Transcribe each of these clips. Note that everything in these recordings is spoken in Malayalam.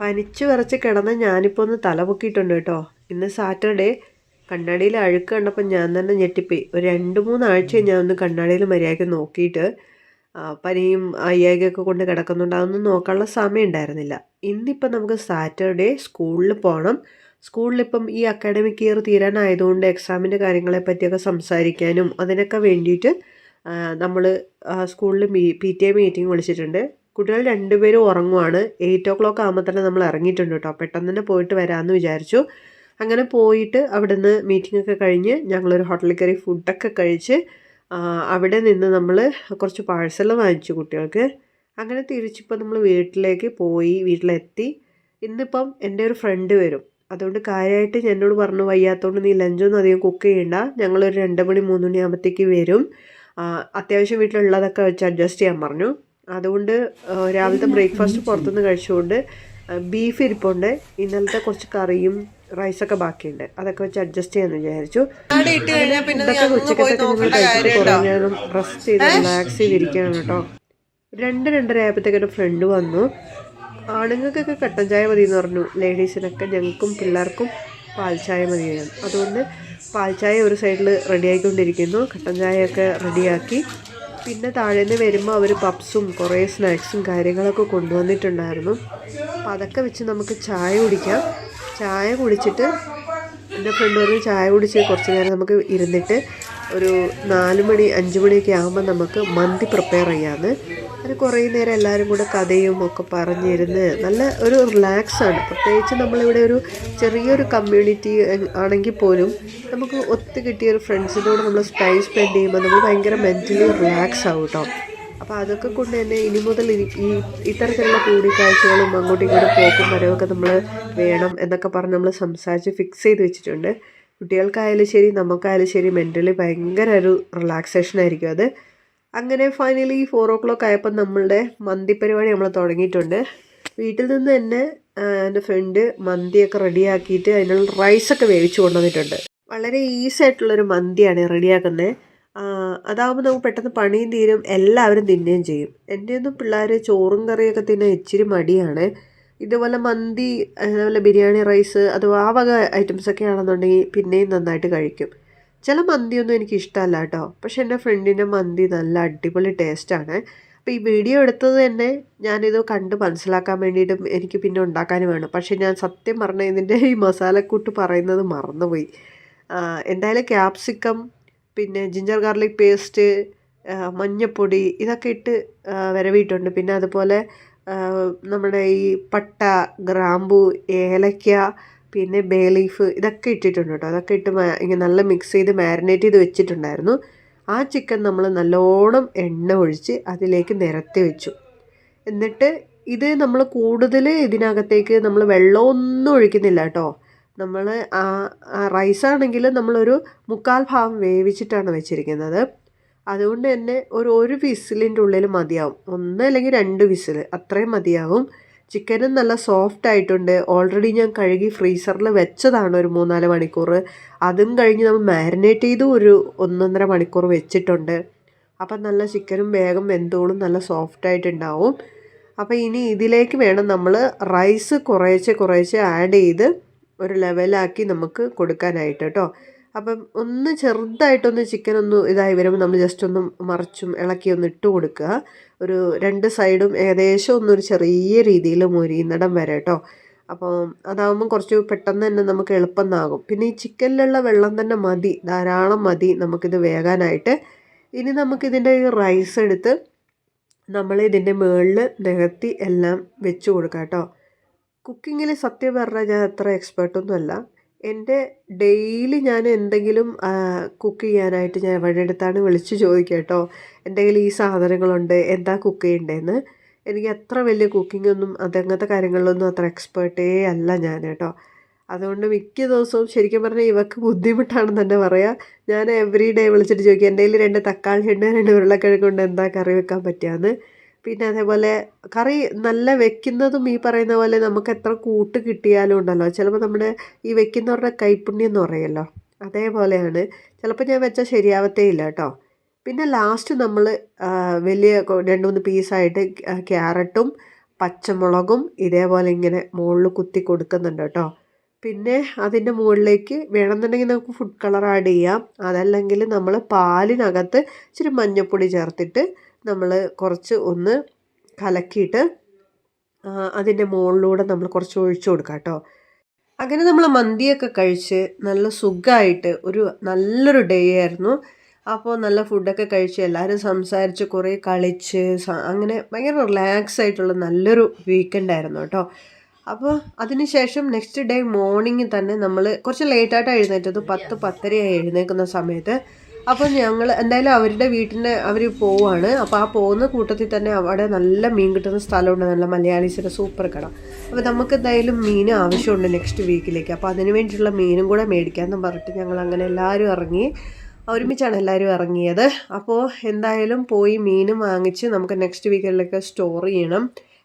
പനിച്ചു വിറച്ച് കിടന്ന ഞാനിപ്പോൾ ഒന്ന് തല പൊക്കിയിട്ടുണ്ട് കേട്ടോ. ഇന്ന് സാറ്റർഡേ. കണ്ണാടിയിൽ അഴുക്ക് കണ്ടപ്പോൾ ഞാൻ തന്നെ ഞെട്ടിപ്പോയി. ഒരു രണ്ട് മൂന്നാഴ്ച ഞാൻ ഒന്ന് കണ്ണാടിയിൽ മര്യാദയ്ക്ക് നോക്കിയിട്ട് പനിയും അയ്യായികയൊക്കെ കൊണ്ട് കിടക്കുന്നുണ്ട്. അതൊന്നും നോക്കാനുള്ള സമയം ഉണ്ടായിരുന്നില്ല. ഇന്നിപ്പം നമുക്ക് സാറ്റർഡേ സ്കൂളിൽ പോകണം സ്കൂളിലിപ്പം ഈ അക്കാഡമിക് ഇയർ തീരാനായതുകൊണ്ട് എക്സാമിന്റെ കാര്യങ്ങളെ പറ്റിയൊക്കെ സംസാരിക്കാനും അതിനൊക്കെ വേണ്ടിയിട്ട് നമ്മൾ സ്കൂളിൽ me P T A meeting വിളിച്ചിട്ടുണ്ട്. കുട്ടികൾ രണ്ടുപേരും ഉറങ്ങുവാണ്. എയ്റ്റ് ഒ ക്ലോക്ക് ആകുമ്പോൾ തന്നെ നമ്മൾ ഇറങ്ങിയിട്ടുണ്ട് കേട്ടോ. പെട്ടെന്ന് തന്നെ പോയിട്ട് വരാമെന്ന് വിചാരിച്ചു. അങ്ങനെ പോയിട്ട് അവിടുന്ന് മീറ്റിംഗ് ഒക്കെ കഴിഞ്ഞ് ഞങ്ങളൊരു ഹോട്ടലിൽ കയറി ഫുഡൊക്കെ കഴിച്ച് അവിടെ നിന്ന് നമ്മൾ കുറച്ച് പാഴ്സൽ വാങ്ങിച്ചു കുട്ടികൾക്ക്. അങ്ങനെ തിരിച്ചിപ്പോൾ നമ്മൾ വീട്ടിലേക്ക് പോയി വീട്ടിലെത്തി. ഇന്നിപ്പം എന്റെ ഒരു ഫ്രണ്ട് വരും. അതുകൊണ്ട് കാര്യമായിട്ട് എന്നോട് പറഞ്ഞു വയ്യാത്തതുകൊണ്ട് നീ ലഞ്ചൊന്നും അധികം കുക്ക് ചെയ്യണ്ട. ഞങ്ങളൊരു രണ്ട് മണി മൂന്ന് മണി ആകുമ്പോഴത്തേക്ക് വരും. അത്യാവശ്യം വീട്ടിലുള്ളതൊക്കെ വെച്ച് അഡ്ജസ്റ്റ് ചെയ്യാൻ പറഞ്ഞു. അതുകൊണ്ട് രാവിലത്തെ ബ്രേക്ക്ഫാസ്റ്റ് പുറത്തുനിന്ന് കഴിച്ചുകൊണ്ട് ബീഫ് ഇരിപ്പുണ്ട്. ഇന്നലത്തെ കുറച്ച് കറിയും റൈസൊക്കെ ബാക്കിയുണ്ട്. അതൊക്കെ വെച്ച് അഡ്ജസ്റ്റ് ചെയ്യാന്ന് വിചാരിച്ചു. ഇതൊക്കെ ഉച്ചക്കത്തൊക്കെ നിങ്ങൾ കഴിച്ചിട്ട് റെസ്റ്റ് ചെയ്ത് റിലാക്സ് ചെയ്തിരിക്കുകയാണ് കേട്ടോ. രണ്ട് രണ്ടര ആയപ്പോഴത്തേക്ക് ഒരു ഫ്രണ്ട് വന്നു. ആണുങ്ങൾക്കൊക്കെ കട്ടൻ ചായ മതി എന്ന് പറഞ്ഞു. ലേഡീസിനൊക്കെ ഞങ്ങൾക്കും പിള്ളേർക്കും പാൽ ചായ മതിയാണ് അതുകൊണ്ട് പാൽ ചായ ഒരു സൈഡിൽ റെഡിയായിക്കൊണ്ടിരിക്കുന്നു കട്ടൻ ചായയൊക്കെ റെഡിയാക്കി പിന്നെ താഴേന്ന് വരുമ്പോൾ അവർ പപ്സും കുറേ സ്നാക്സും കാര്യങ്ങളൊക്കെ കൊണ്ടുവന്നിട്ടുണ്ടായിരുന്നു. അപ്പോൾ അതൊക്കെ വെച്ച് നമുക്ക് ചായ കുടിക്കാം. ചായ കുടിച്ചിട്ട് എന്റെ ഫ്രണ്ട് പറഞ്ഞ് ചായ കുടിച്ച് കുറച്ച് നേരം നമുക്ക് ഇരുന്നിട്ട് ഒരു നാല് മണി അഞ്ച് മണിയൊക്കെ ആകുമ്പോൾ നമുക്ക് മന്തി പ്രിപ്പയർ ചെയ്യാമെന്ന് അത് കുറേ നേരം എല്ലാവരും കൂടെ കഥയും ഒക്കെ പറഞ്ഞിരുന്ന് നല്ല ഒരു റിലാക്സാണ് പ്രത്യേകിച്ച് നമ്മളിവിടെ ഒരു ചെറിയൊരു കമ്മ്യൂണിറ്റി ആണെങ്കിൽ പോലും നമുക്ക് ഒത്തു കിട്ടിയ ഒരു ഫ്രണ്ട്സിനോട് നമ്മൾ ടൈം സ്പെൻഡ് ചെയ്യുമ്പോൾ നമ്മൾ ഭയങ്കര മെന്റലി റിലാക്സ് ആവും കേട്ടോ അപ്പോൾ അതൊക്കെ കൊണ്ട് തന്നെ ഇനി മുതൽ ഈ ഇത്തരത്തിലുള്ള കൂടിക്കാഴ്ചകളും അങ്ങോട്ടും ഇങ്ങോട്ടും പോക്കും വരവൊക്കെ നമ്മൾ വേണം എന്നൊക്കെ പറഞ്ഞ് നമ്മൾ സംസാരിച്ച് ഫിക്സ് ചെയ്ത് വെച്ചിട്ടുണ്ട്. കുട്ടികൾക്കായാലും ശരി നമുക്കായാലും ശരി മെന്റലി ഭയങ്കര ഒരു റിലാക്സേഷൻ ആയിരിക്കും അത്. അങ്ങനെ ഫൈനലി ഫോർ ഓ ക്ലോക്ക് ആയപ്പോൾ നമ്മളുടെ മന്തി പരിപാടി നമ്മൾ തുടങ്ങിയിട്ടുണ്ട്. വീട്ടിൽ നിന്ന് തന്നെ എന്റെ ഫ്രണ്ട് മന്തിയൊക്കെ റെഡിയാക്കിയിട്ട് അതിനുള്ള റൈസൊക്കെ വേവിച്ച് കൊണ്ടുവന്നിട്ടുണ്ട്. വളരെ ഈസി ആയിട്ടുള്ളൊരു മന്തിയാണ് റെഡിയാക്കുന്നത് അതാകുമ്പോൾ നമുക്ക് പെട്ടെന്ന് പണിയും തീരും എല്ലാവരും തിന്നുകയും ചെയ്യും. എന്റെ ഒന്നും പിള്ളേർ ചോറും കറിയൊക്കെ തിന്നാൻ ഇച്ചിരി മടിയാണ്. ഇതുപോലെ മന്തി അതുപോലെ ബിരിയാണി റൈസ് അഥവാ ആ വക ഐറ്റംസൊക്കെ ആണെന്നുണ്ടെങ്കിൽ പിന്നെയും നന്നായിട്ട് കഴിക്കും. ചില മന്തിയൊന്നും എനിക്ക് ഇഷ്ടമല്ല കേട്ടോ. പക്ഷെ എന്റെ ഫ്രണ്ടിന്റെ മന്തി നല്ല അടിപൊളി ടേസ്റ്റാണ് അപ്പോൾ ഈ വീഡിയോ എടുത്തത് തന്നെ ഞാനിത് കണ്ട് മനസ്സിലാക്കാൻ വേണ്ടിയിട്ടും എനിക്ക് പിന്നെ ഉണ്ടാക്കാനും വേണം. പക്ഷെ ഞാൻ സത്യം പറഞ്ഞ ഇതിന്റെ ഈ മസാലക്കൂട്ട് പറയുന്നത് മറന്നുപോയി. എന്തായാലും ക്യാപ്സിക്കം പിന്നെ ജിഞ്ചർ ഗാർലിക് പേസ്റ്റ് മഞ്ഞപ്പൊടി ഇതൊക്കെ ഇട്ട് വരവിയിട്ടുണ്ട്. പിന്നെ അതുപോലെ നമ്മുടെ ഈ പട്ട ഗ്രാമ്പു ഏലക്ക പിന്നെ ബേ ലീഫ് ഇതൊക്കെ ഇട്ടിട്ടുണ്ട് കേട്ടോ. അതൊക്കെ ഇട്ട് ഇങ്ങനെ നല്ല മിക്സ് ചെയ്ത് മാരിനേറ്റ് ചെയ്ത് വെച്ചിട്ടുണ്ടായിരുന്നു. ആ ചിക്കൻ നമ്മൾ നല്ലോണം എണ്ണ ഒഴിച്ച് അതിലേക്ക് നിരത്തി വെച്ചു. എന്നിട്ട് ഇത് നമ്മൾ കൂടുതൽ ഇതിനകത്തേക്ക് നമ്മൾ വെള്ളമൊന്നും ഒഴിക്കുന്നില്ല കേട്ടോ. നമ്മൾ ആ റൈസ് ആണെങ്കിൽ നമ്മളൊരു മുക്കാൽ ഭാഗം വേവിച്ചിട്ടാണ് വെച്ചിരിക്കുന്നത്. അതുകൊണ്ട് തന്നെ ഒരു ഒരു വിസിലിന്റെ ഉള്ളിൽ മതിയാവും. ഒന്ന് അല്ലെങ്കിൽ രണ്ട് വിസിൽ അത്രയും മതിയാവും. ചിക്കനും നല്ല സോഫ്റ്റ് ആയിട്ടുണ്ട്. ഓൾറെഡി ഞാൻ കഴുകി ഫ്രീസറിൽ വെച്ചതാണ് ഒരു മൂന്നാൽ മണിക്കൂർ. അതും കഴിഞ്ഞ് നമ്മൾ മാരിനേറ്റ് ചെയ്ത് ഒരു ഒന്നൊന്നര മണിക്കൂർ വെച്ചിട്ടുണ്ട്. അപ്പം നല്ല ചിക്കനും വേഗം വെന്തോളും നല്ല സോഫ്റ്റ് ആയിട്ടുണ്ടാവും. അപ്പോൾ ഇനി ഇതിലേക്ക് വേണം നമ്മൾ റൈസ് കുറേശ്ശെ കുറേശ്ശെ ആഡ് ചെയ്ത് ഒരു ലെവലാക്കി നമുക്ക് കൊടുക്കാനായിട്ട് കേട്ടോ. അപ്പം ഒന്ന് ചെറുതായിട്ടൊന്ന് ചിക്കൻ ഒന്ന് ഇതായി വരുമ്പോൾ നമ്മൾ ജസ്റ്റ് ഒന്ന് മറിച്ചും ഇളക്കി ഒന്ന് ഇട്ട് കൊടുക്കുക. ഒരു രണ്ട് സൈഡും ഏകദേശം ഒന്നൊരു ചെറിയ രീതിയിൽ മൊരിയുന്നിടം വരെ കേട്ടോ അപ്പോൾ അതാകുമ്പോൾ കുറച്ച് പെട്ടെന്ന് തന്നെ നമുക്ക് എളുപ്പമെന്നാകും പിന്നെ ഈ ചിക്കനിലുള്ള വെള്ളം തന്നെ മതി. ധാരാളം മതി നമുക്കിത് വേകാനായിട്ട്. ഇനി നമുക്കിതിന്റെ ഈ റൈസ് എടുത്ത് നമ്മൾ ഇതിന്റെ മുകളിൽ നികത്തി എല്ലാം വെച്ച് കൊടുക്കാം കേട്ടോ കുക്കിങ്ങിൽ സത്യം പറഞ്ഞാൽ ഞാൻ അത്ര എക്സ്പേർട്ടൊന്നും അല്ല. എന്റെ ഡെയിലി ഞാൻ എന്തെങ്കിലും കുക്ക് ചെയ്യാനായിട്ട് ഞാൻ എവിടെ അടുത്താണ് വിളിച്ച് ചോദിക്കുക കേട്ടോ. എന്തെങ്കിലും ഈ സാധനങ്ങളുണ്ട് എന്താ കുക്ക് ചെയ്യേണ്ടതെന്ന് എനിക്ക് അത്ര വലിയ കുക്കിംഗ് ഒന്നും അതങ്ങനത്തെ കാര്യങ്ങളിലൊന്നും അത്ര എക്സ്പേർട്ടേ അല്ല ഞാൻ കേട്ടോ. അതുകൊണ്ട് മിക്ക ദിവസവും ശരിക്കും പറഞ്ഞാൽ ഇവക്ക് ബുദ്ധിമുട്ടാണെന്ന് തന്നെ പറയാം. ഞാൻ എവറി ഡേ വിളിച്ചിട്ട് ചോദിക്കും എന്റെ രണ്ട് തക്കാളി ഉണ്ട് രണ്ട് ഉരുളക്കിഴങ്ങുണ്ട് എന്താ കറി വെക്കാൻ പറ്റുകയെന്ന് പിന്നെ അതേപോലെ കറി നല്ല വെക്കുന്നതും ഈ പറയുന്ന പോലെ നമുക്ക് എത്ര കൂട്ട് കിട്ടിയാലും ഉണ്ടല്ലോ. ചിലപ്പോൾ നമ്മുടെ ഈ വെക്കുന്നവരുടെ കൈപ്പുണ്യം എന്ന് പറയുമല്ലോ അതേപോലെയാണ്. ചിലപ്പോൾ ഞാൻ വെച്ചാൽ ശരിയാവത്തേ ഇല്ല കേട്ടോ. പിന്നെ ലാസ്റ്റ് നമ്മൾ വലിയ രണ്ട് മൂന്ന് പീസായിട്ട് ക്യാരറ്റും പച്ചമുളകും ഇതേപോലെ ഇങ്ങനെ മുകളിൽ കുത്തി കൊടുക്കുന്നുണ്ട് കേട്ടോ. പിന്നെ അതിന്റെ മുകളിലേക്ക് വേണമെന്നുണ്ടെങ്കിൽ നമുക്ക് ഫുഡ് കളർ ആഡ് ചെയ്യാം. അതല്ലെങ്കിൽ നമ്മൾ പാലിനകത്ത് ഇച്ചിരി മഞ്ഞൾപ്പൊടി ചേർത്തിട്ട് നമ്മൾ കുറച്ച് ഒന്ന് കലക്കിയിട്ട് അതിന്റെ മുകളിലൂടെ നമ്മൾ കുറച്ച് ഒഴിച്ചു കൊടുക്കാം കേട്ടോ. അങ്ങനെ നമ്മൾ മന്തിയൊക്കെ കഴിച്ച് നല്ല സുഖമായിട്ട് ഒരു നല്ലൊരു ഡേ ആയിരുന്നു. അപ്പോൾ നല്ല ഫുഡൊക്കെ കഴിച്ച് എല്ലാവരും സംസാരിച്ച് കുറേ കളിച്ച് അങ്ങനെ ഭയങ്കര റിലാക്സ് ആയിട്ടുള്ള നല്ലൊരു വീക്കെൻഡ് ആയിരുന്നു കേട്ടോ. അപ്പോൾ അതിനുശേഷം നെക്സ്റ്റ് ഡേ മോർണിംഗ് തന്നെ നമ്മൾ കുറച്ച് ലേറ്റായിട്ടാണ് എഴുന്നേറ്റത് പത്ത് പത്തരയായി എഴുന്നേൽക്കുന്ന സമയത്ത് അപ്പോൾ ഞങ്ങൾ എന്തായാലും അവരുടെ വീട്ടിന്റെ അവർ പോവാണ്. അപ്പോൾ ആ പോകുന്ന കൂട്ടത്തിൽ തന്നെ അവിടെ നല്ല മീൻ കിട്ടുന്ന സ്ഥലമുണ്ട്. നല്ല മലയാളീസിന്റെ സൂപ്പർ കട. അപ്പോൾ നമുക്ക് എന്തായാലും മീൻ ആവശ്യമുണ്ട് നെക്സ്റ്റ് വീക്കിലേക്ക് അപ്പോൾ അതിന് വേണ്ടിയിട്ടുള്ള മീനും കൂടെ മേടിക്കാമെന്ന് പറഞ്ഞിട്ട് ഞങ്ങൾ അങ്ങനെ എല്ലാവരും ഇറങ്ങി. ഒരുമിച്ചാണ് എല്ലാവരും ഇറങ്ങിയത്. അപ്പോൾ എന്തായാലും പോയി മീനും വാങ്ങിച്ച് നമുക്ക് നെക്സ്റ്റ് വീക്കിലേക്ക് സ്റ്റോർ ചെയ്യണം.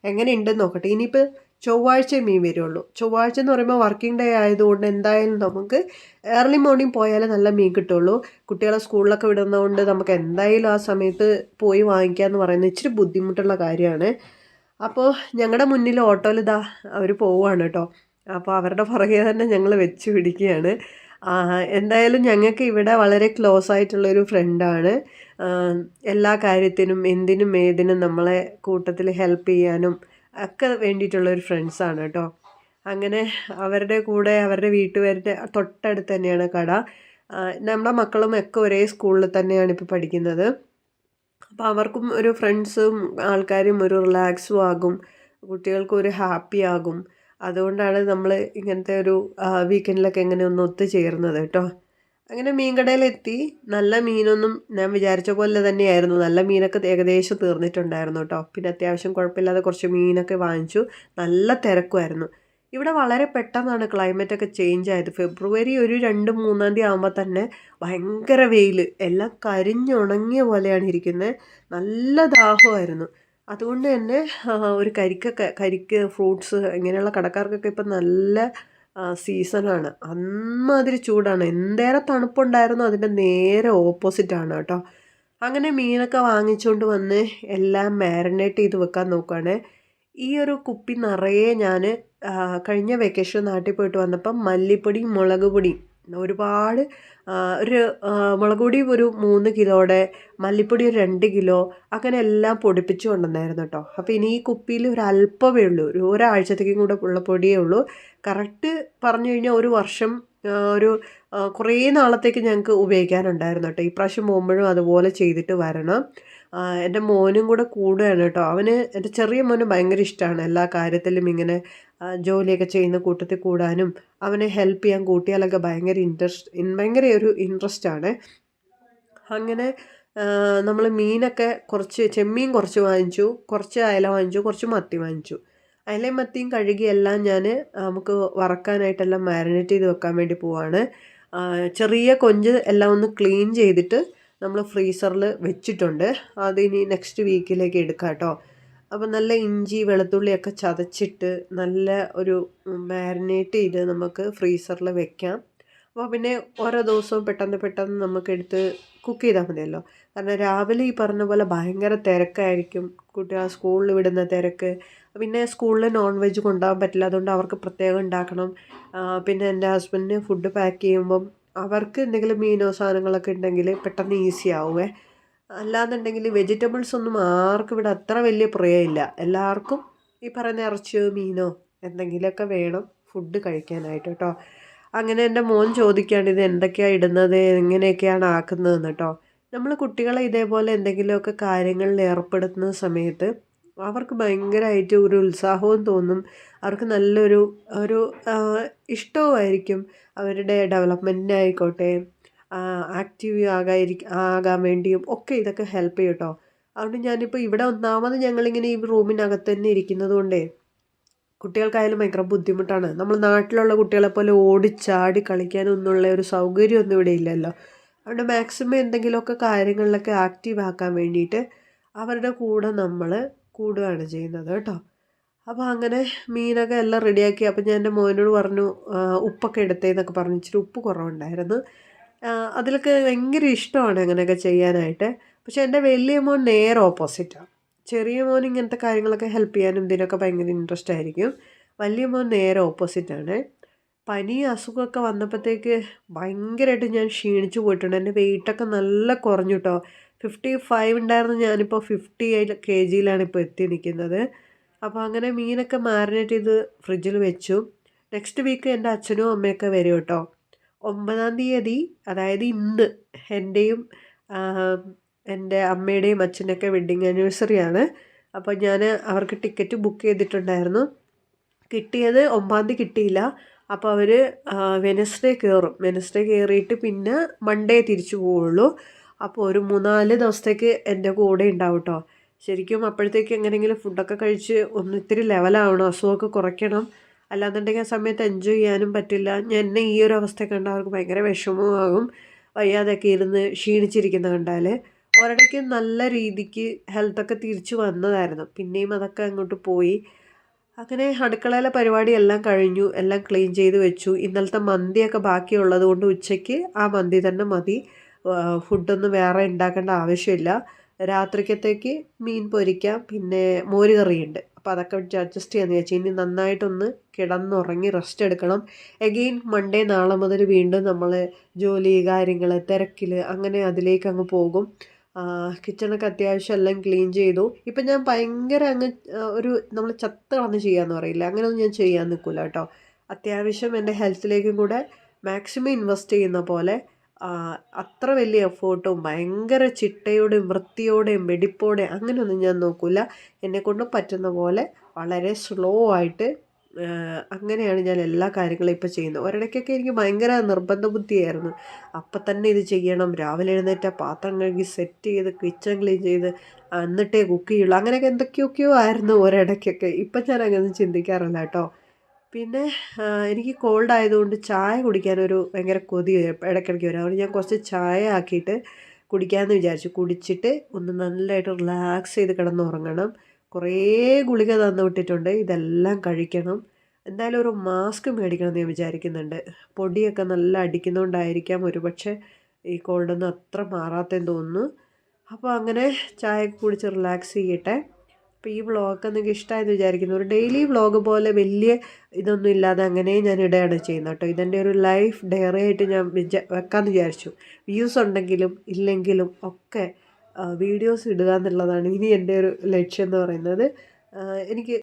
എങ്ങനെയുണ്ടെന്ന് നോക്കട്ടെ. ഇനിയിപ്പോൾ ചൊവ്വാഴ്ച മീൻ വരുള്ളൂ. ചൊവ്വാഴ്ച എന്ന് പറയുമ്പോൾ വർക്കിംഗ് ഡേ ആയതുകൊണ്ട് എന്തായാലും നമുക്ക് ഏർലി മോർണിംഗ് പോയാലേ നല്ല മീൻ കിട്ടുള്ളൂ. കുട്ടികളെ സ്കൂളിലൊക്കെ വിടുന്നതുകൊണ്ട് നമുക്ക് എന്തായാലും ആ സമയത്ത് പോയി വാങ്ങിക്കുക എന്ന് പറയുന്നത് ഇച്ചിരി ബുദ്ധിമുട്ടുള്ള കാര്യമാണ്. അപ്പോൾ ഞങ്ങളുടെ മുന്നിൽ ഓട്ടോയിൽ ഇതാ അവർ പോവുകയാണ് കേട്ടോ അപ്പോൾ അവരുടെ പുറകെ തന്നെ ഞങ്ങൾ വെച്ച് പിടിക്കുകയാണ്. എന്തായാലും ഞങ്ങൾക്ക് ഇവിടെ വളരെ ക്ലോസ് ആയിട്ടുള്ളൊരു ഫ്രണ്ടാണ് എല്ലാ കാര്യത്തിനും എന്തിനും ഏതിനും നമ്മളെ കൂട്ടത്തിൽ ഹെൽപ്പ് ചെയ്യാനും ഒക്കെ വേണ്ടിയിട്ടുള്ള ഒരു ഫ്രണ്ട്സാണ് കേട്ടോ. അങ്ങനെ അവരുടെ കൂടെ അവരുടെ വീട്ടുകാരുടെ തൊട്ടടുത്ത് തന്നെയാണ് കട. നമ്മുടെ മക്കളും ഒക്കെ ഒരേ സ്കൂളിൽ തന്നെയാണ് ഇപ്പോൾ പഠിക്കുന്നത്. അപ്പോൾ അവർക്കും ഒരു ഫ്രണ്ട്സും ആൾക്കാരും ഒരു റിലാക്സും ആകും. കുട്ടികൾക്കും ഒരു ഹാപ്പി ആകും. അതുകൊണ്ടാണ് നമ്മൾ ഇങ്ങനത്തെ ഒരു വീക്കെൻഡിലൊക്കെ എങ്ങനെ ഒന്ന് ഒത്തുചേർന്നത് കേട്ടോ. അങ്ങനെ മീൻകടയിലെത്തി. നല്ല മീനൊന്നും ഞാൻ വിചാരിച്ച പോലെ തന്നെയായിരുന്നു. നല്ല മീനൊക്കെ ഏകദേശം തീർന്നിട്ടുണ്ടായിരുന്നു കേട്ടോ. പിന്നെ അത്യാവശ്യം കുഴപ്പമില്ലാതെ കുറച്ച് മീനൊക്കെ വാങ്ങിച്ചു. നല്ല തിരക്കുമായിരുന്നു. ഇവിടെ വളരെ പെട്ടെന്നാണ് ക്ലൈമറ്റൊക്കെ ചേഞ്ച് ആയത്. ഫെബ്രുവരി ഒരു രണ്ട് മൂന്നാം തീയതി ആകുമ്പോൾ തന്നെ ഭയങ്കര വെയിൽ എല്ലാം കരിഞ്ഞുണങ്ങിയ പോലെയാണ് ഇരിക്കുന്നത് നല്ല ദാഹമായിരുന്നു. അതുകൊണ്ട് തന്നെ ഒരു കരിക്കൊക്കെ കരിക്ക് ഫ്രൂട്ട്സ് ഇങ്ങനെയുള്ള കടക്കാർക്കൊക്കെ ഇപ്പം നല്ല സീസണാണ്. അമ്മാതിരി ചൂടാണ്. എന്തേറെ തണുപ്പുണ്ടായിരുന്നോ അതിന്റെ നേരെ ഓപ്പോസിറ്റാണ് കേട്ടോ. അങ്ങനെ മീനൊക്കെ വാങ്ങിച്ചുകൊണ്ട് വന്ന് എല്ലാം മാരിനേറ്റ് ചെയ്ത് വെക്കാൻ നോക്കുകയാണ് ഈ ഒരു കുപ്പി നിറയെ ഞാൻ കഴിഞ്ഞ വെക്കേഷൻ നാട്ടിൽ പോയിട്ട് വന്നപ്പം മല്ലിപ്പൊടി മുളക് പൊടി ഒരുപാട് ഒരു മുളക് പൊടി ഒരു മൂന്ന് കിലോയുടെ മല്ലിപ്പൊടി ഒരു രണ്ട് കിലോ അങ്ങനെ എല്ലാം പൊടിപ്പിച്ച് കൊണ്ടുവന്നായിരുന്നു കേട്ടോ അപ്പോൾ ഇനി ഈ കുപ്പിയിൽ ഒരു അല്പമേ ഉള്ളൂ. ഒരു ഒരാഴ്ചത്തേക്കും കൂടെ ഉള്ള പൊടിയേ ഉള്ളൂ. കറക്റ്റ് പറഞ്ഞു കഴിഞ്ഞാൽ ഒരു വർഷം ഒരു കുറേ നാളത്തേക്ക് ഞങ്ങൾക്ക് ഉപയോഗിക്കാനുണ്ടായിരുന്നു കേട്ടോ ഈ പ്രാവശ്യം പോകുമ്പോഴും അതുപോലെ ചെയ്തിട്ട് വരണം. എന്റെ മോനും കൂടെ കൂടുകയാണ് കേട്ടോ. അവന് എന്റെ ചെറിയ മോന് ഭയങ്കര ഇഷ്ടമാണ് എല്ലാ കാര്യത്തിലും ഇങ്ങനെ ജോലിയൊക്കെ ചെയ്യുന്ന കൂട്ടത്തിൽ കൂടാനും അവനെ ഹെൽപ്പ് ചെയ്യാൻ കൂട്ടിയാലൊക്കെ ഭയങ്കര ഇൻട്രസ്റ്റ് ഭയങ്കര ഒരു ഇൻട്രസ്റ്റ് ആണ്. അങ്ങനെ നമ്മൾ മീനൊക്കെ കുറച്ച് ചെമ്മീൻ കുറച്ച് വാങ്ങിച്ചു കുറച്ച് അയല വാങ്ങിച്ചു കുറച്ച് മത്തി വാങ്ങിച്ചു. അയലയും മത്തിയും കഴുകി എല്ലാം ഞാൻ നമുക്ക് വറക്കാനായിട്ടെല്ലാം മാരിനേറ്റ് ചെയ്ത് വെക്കാൻ വേണ്ടി പോവാണ്. ചെറിയ കൊഞ്ച് എല്ലാം ഒന്ന് ക്ലീൻ ചെയ്തിട്ട് നമ്മൾ ഫ്രീസറിൽ വെച്ചിട്ടുണ്ട്. അതിനി നെക്സ്റ്റ് വീക്കിലേക്ക് എടുക്കാം കേട്ടോ അപ്പോൾ നല്ല ഇഞ്ചി വെളുത്തുള്ളിയൊക്കെ ചതച്ചിട്ട് നല്ല ഒരു മാരിനേറ്റ് ചെയ്ത് നമുക്ക് ഫ്രീസറിൽ വെക്കാം. അപ്പോൾ പിന്നെ ഓരോ ദിവസവും പെട്ടെന്ന് പെട്ടെന്ന് നമുക്കെടുത്ത് കുക്ക് ചെയ്താൽ മതിയല്ലോ. കാരണം രാവിലെ ഈ പറഞ്ഞ പോലെ ഭയങ്കര തിരക്കായിരിക്കും. കുട്ടികൾ സ്കൂളിൽ വിടുന്ന തിരക്ക്. പിന്നെ സ്കൂളിൽ നോൺ വെജ് കൊണ്ടുപോകാൻ പറ്റില്ല. അതുകൊണ്ട് അവർക്ക് പ്രത്യേകം ഉണ്ടാക്കണം. പിന്നെ എന്റെ ഹസ്ബൻഡിന് ഫുഡ് പാക്ക് ചെയ്യുമ്പം അവർക്ക് എന്തെങ്കിലും മീനോ സാധനങ്ങളൊക്കെ ഉണ്ടെങ്കിൽ പെട്ടെന്ന് ഈസി ആവുമേ അല്ലാന്നുണ്ടെങ്കിൽ വെജിറ്റബിൾസ് ഒന്നും ആർക്കും ഇവിടെ അത്ര വലിയ പ്രിയമില്ല എല്ലാവർക്കും ഈ പറയുന്ന ഇറച്ചിയോ മീനോ എന്തെങ്കിലുമൊക്കെ വേണം ഫുഡ് കഴിക്കാനായിട്ട് കേട്ടോ. അങ്ങനെ എന്റെ മോൻ ചോദിക്കുകയാണ് ഇത് എന്തൊക്കെയാണ് ഇടുന്നത്? എങ്ങനെയൊക്കെയാണ് ആക്കുന്നതെന്ന്? കേട്ടോ. നമ്മൾ കുട്ടികളെ ഇതേപോലെ എന്തെങ്കിലുമൊക്കെ കാര്യങ്ങളിൽ ഏർപ്പെടുത്തുന്ന സമയത്ത് അവർക്ക് ഭയങ്കരമായിട്ട് ഒരു ഉത്സാഹവും തോന്നും. അവർക്ക് നല്ലൊരു ഒരു ഇഷ്ടവുമായിരിക്കും അവരുടെ ഡെവലപ്മെന്റിനായിക്കോട്ടെ ആക്റ്റീവ് ആകാതിരിക്കും ആകാൻ വേണ്ടിയും ഒക്കെ ഇതൊക്കെ ഹെൽപ്പ് ചെയ്യും കേട്ടോ അതുകൊണ്ട് ഞാനിപ്പോൾ ഇവിടെ ഒന്നാമത് ഞങ്ങളിങ്ങനെ ഈ റൂമിനകത്ത് തന്നെ ഇരിക്കുന്നത് കൊണ്ടേ കുട്ടികൾക്കായാലും ഭയങ്കര ബുദ്ധിമുട്ടാണ്. നമ്മൾ നാട്ടിലുള്ള കുട്ടികളെ പോലെ ഓടിച്ചാടി കളിക്കാനൊന്നുള്ള ഒരു സൗകര്യമൊന്നും ഇവിടെ ഇല്ലല്ലോ. അതുകൊണ്ട് മാക്സിമം എന്തെങ്കിലുമൊക്കെ കാര്യങ്ങളിലൊക്കെ ആക്റ്റീവ് ആക്കാൻ വേണ്ടിയിട്ട് അവരുടെ കൂടെ നമ്മൾ കൂടുകയാണ് ചെയ്യുന്നത് കേട്ടോ. അപ്പോൾ അങ്ങനെ മീനൊക്കെ എല്ലാം റെഡിയാക്കി അപ്പോൾ ഞാൻ എന്റെ മോനോട് പറഞ്ഞു ഉപ്പൊക്കെ എടുത്തേന്നൊക്കെ പറഞ്ഞു. ഇച്ചിരി ഉപ്പ് കുറവുണ്ടായിരുന്നു. അതിലൊക്കെ ഭയങ്കര ഇഷ്ടമാണ് അങ്ങനെയൊക്കെ ചെയ്യാനായിട്ട്. പക്ഷേ എന്റെ വലിയ മോൻ നേരെ ഓപ്പോസിറ്റാണ് ചെറിയ മോൻ ഇങ്ങനത്തെ കാര്യങ്ങളൊക്കെ ഹെൽപ്പ് ചെയ്യാനും ഇതിനൊക്കെ ഭയങ്കര ഇൻട്രസ്റ്റ് ആയിരിക്കും. വലിയ മോൻ നേരെ ഓപ്പോസിറ്റാണ്. പനി അസുഖമൊക്കെ വന്നപ്പോഴത്തേക്ക് ഭയങ്കരമായിട്ട് ഞാൻ ക്ഷീണിച്ചു പോയിട്ടുണ്ട്. എന്റെ വെയിറ്റൊക്കെ നല്ല കുറഞ്ഞു കേട്ടോ. ഫിഫ്റ്റി ഫൈവ് ഉണ്ടായിരുന്നു. ഞാനിപ്പോൾ ഫിഫ്റ്റി എയ്റ്റ് കെ ജിയിലാണ് ഇപ്പോൾ എത്തി നിൽക്കുന്നത് അപ്പോൾ അങ്ങനെ മീനൊക്കെ മാരിനേറ്റ് ചെയ്ത് ഫ്രിഡ്ജിൽ വെച്ചു. നെക്സ്റ്റ് വീക്ക് എന്റെ അച്ഛനും അമ്മയൊക്കെ വരും കേട്ടോ. ഒമ്പതാം തീയതി അതായത് ഇന്ന് എന്റെയും എന്റെ അമ്മയുടെയും അച്ഛന്റെയൊക്കെ വെഡ്ഡിങ് ആനിവേഴ്സറി ആണ്. അപ്പോൾ ഞാൻ അവർക്ക് ടിക്കറ്റ് ബുക്ക് ചെയ്തിട്ടുണ്ടായിരുന്നു. കിട്ടിയത് ഒമ്പതാം തീയതി കിട്ടിയില്ല. അപ്പോൾ അവർ വെനസ്ഡേ കയറും വെനസ്ഡേ കയറിയിട്ട് പിന്നെ മൺഡേ തിരിച്ചു പോവുള്ളൂ. അപ്പോൾ ഒരു മൂന്നാൽ ദിവസത്തേക്ക് എന്റെ കൂടെ ഉണ്ടാവും കേട്ടോ ശരിക്കും അപ്പോഴത്തേക്ക് എങ്ങനെയെങ്കിലും ഫുഡൊക്കെ കഴിച്ച് ഒന്ന് ഇത്തിരി ലെവലാവണം അസുഖമൊക്കെ കുറയ്ക്കണം. അല്ലാന്നുണ്ടെങ്കിൽ ആ സമയത്ത് എൻജോയ് ചെയ്യാനും പറ്റില്ല. ഞാൻ എന്നെ ഈ ഒരു അവസ്ഥ കണ്ടാൽ അവർക്ക് ഭയങ്കര വിഷമമാകും വയ്യാതെയൊക്കെ ഇരുന്ന് ക്ഷീണിച്ചിരിക്കുന്ന കണ്ടാൽ ഒരിടയ്ക്ക് നല്ല രീതിക്ക് ഹെൽത്തൊക്കെ തിരിച്ചു വന്നതായിരുന്നു. പിന്നെയും അതൊക്കെ അങ്ങോട്ട് പോയി. അങ്ങനെ അടുക്കളയിലെ പരിപാടി എല്ലാം കഴിഞ്ഞു. എല്ലാം ക്ലീൻ ചെയ്ത് വെച്ചു. ഇന്നലത്തെ മന്തിയൊക്കെ ബാക്കിയുള്ളത് കൊണ്ട് ഉച്ചയ്ക്ക് ആ മന്തി തന്നെ മതി. ഫുഡൊന്നും വേറെ ഉണ്ടാക്കേണ്ട ആവശ്യമില്ല. രാത്രിക്കത്തേക്ക് മീൻ പൊരിക്കാം പിന്നെ മോര് കറിയുണ്ട് അപ്പോൾ അതൊക്കെ വെച്ച് അഡ്ജസ്റ്റ് ചെയ്യാമെന്ന് വെച്ചാൽ ഇനി നന്നായിട്ടൊന്ന് കിടന്നുറങ്ങി റെസ്റ്റ് എടുക്കണം. എഗെയിൻ മൺഡേ നാളെ മുതൽ വീണ്ടും നമ്മൾ ജോലി കാര്യങ്ങൾ തിരക്കിൽ അങ്ങനെ അതിലേക്ക് അങ്ങ് പോകും. കിച്ചണൊക്കെ അത്യാവശ്യം എല്ലാം ക്ലീൻ ചെയ്തു. ഇപ്പം ഞാൻ ഭയങ്കര അങ്ങ് ഒരു നമ്മൾ ചത്ത് കളഞ്ഞ് ചെയ്യാമെന്ന് പറയില്ല? അങ്ങനെയൊന്നും ഞാൻ ചെയ്യാൻ നിൽക്കില്ല കേട്ടോ. അത്യാവശ്യം എന്റെ ഹെൽത്തിലേക്കും കൂടെ മാക്സിമം ഇൻവെസ്റ്റ് ചെയ്യുന്ന പോലെ അത്ര വലിയ എഫേർട്ടും ഭയങ്കര ചിട്ടയോടെയും വൃത്തിയോടെയും വെടിപ്പോടെയും അങ്ങനെയൊന്നും ഞാൻ നോക്കില്ല എന്നെക്കൊണ്ട് പറ്റുന്ന പോലെ വളരെ സ്ലോ ആയിട്ട് അങ്ങനെയാണ് ഞാൻ എല്ലാ കാര്യങ്ങളും ഇപ്പോൾ ചെയ്യുന്നത്. ഒരിടയ്ക്കൊക്കെ എനിക്ക് ഭയങ്കര നിർബന്ധ ബുദ്ധിയായിരുന്നു. അപ്പം തന്നെ ഇത് ചെയ്യണം. രാവിലെ എഴുന്നേറ്റ പാത്രം കഴുകി സെറ്റ് ചെയ്ത് കിച്ചൺ ക്ലീൻ ചെയ്ത് എന്നിട്ടേ കുക്ക് ചെയ്യുള്ളൂ. അങ്ങനെയൊക്കെ എന്തൊക്കെയൊക്കെയോ ആയിരുന്നു ഒരിടയ്ക്കൊക്കെ. ഇപ്പം ഞാൻ അങ്ങനെ ചിന്തിക്കാറില്ല കേട്ടോ. പിന്നെ എനിക്ക് കോൾഡ് ആയതുകൊണ്ട് ചായ കുടിക്കാനൊരു ഭയങ്കര കൊതി ഇടയ്ക്കിടയ്ക്ക് വരും. അതുകൊണ്ട് ഞാൻ കുറച്ച് ചായ ആക്കിയിട്ട് കുടിക്കാമെന്ന് വിചാരിച്ചു. കുടിച്ചിട്ട് ഒന്ന് നല്ലതായിട്ട് റിലാക്സ് ചെയ്ത് കിടന്നുറങ്ങണം കുറേ ഗുളിക തന്നു വിട്ടിട്ടുണ്ട്. ഇതെല്ലാം കഴിക്കണം. എന്തായാലും ഒരു മാസ്ക് മേടിക്കണം എന്ന് ഞാൻ വിചാരിക്കുന്നുണ്ട്. പൊടിയൊക്കെ നല്ല അടിക്കുന്നതുകൊണ്ടായിരിക്കാം ഒരുപക്ഷെ ഈ കോൾഡൊന്നും അത്ര മാറാത്തെന്ന് തോന്നുന്നു. അപ്പോൾ അങ്ങനെ ചായ കുടിച്ച് റിലാക്സ് ചെയ്യട്ടെ. അപ്പോൾ ഈ വ്ളോഗൊക്കെ നിങ്ങൾക്ക് ഇഷ്ടമായെന്ന് വിചാരിക്കുന്നു. ഒരു ഡെയിലി വ്ളോഗ് പോലെ വലിയ ഇതൊന്നും ഇല്ലാതെ അങ്ങനെ ഞാൻ ഇടുകയാണ് ചെയ്യുന്നത് കേട്ടോ. ഇതെന്റെ ഒരു ലൈഫ് ഡയറി ആയിട്ട് ഞാൻ വിചാ വെക്കാമെന്ന് വിചാരിച്ചു. വ്യൂസ് ഉണ്ടെങ്കിലും ഇല്ലെങ്കിലും ഒക്കെ വീഡിയോസ് ഇടുക എന്നുള്ളതാണ് ഇനി എന്റെ ഒരു ലക്ഷ്യം എന്ന് പറയുന്നത്. എനിക്ക്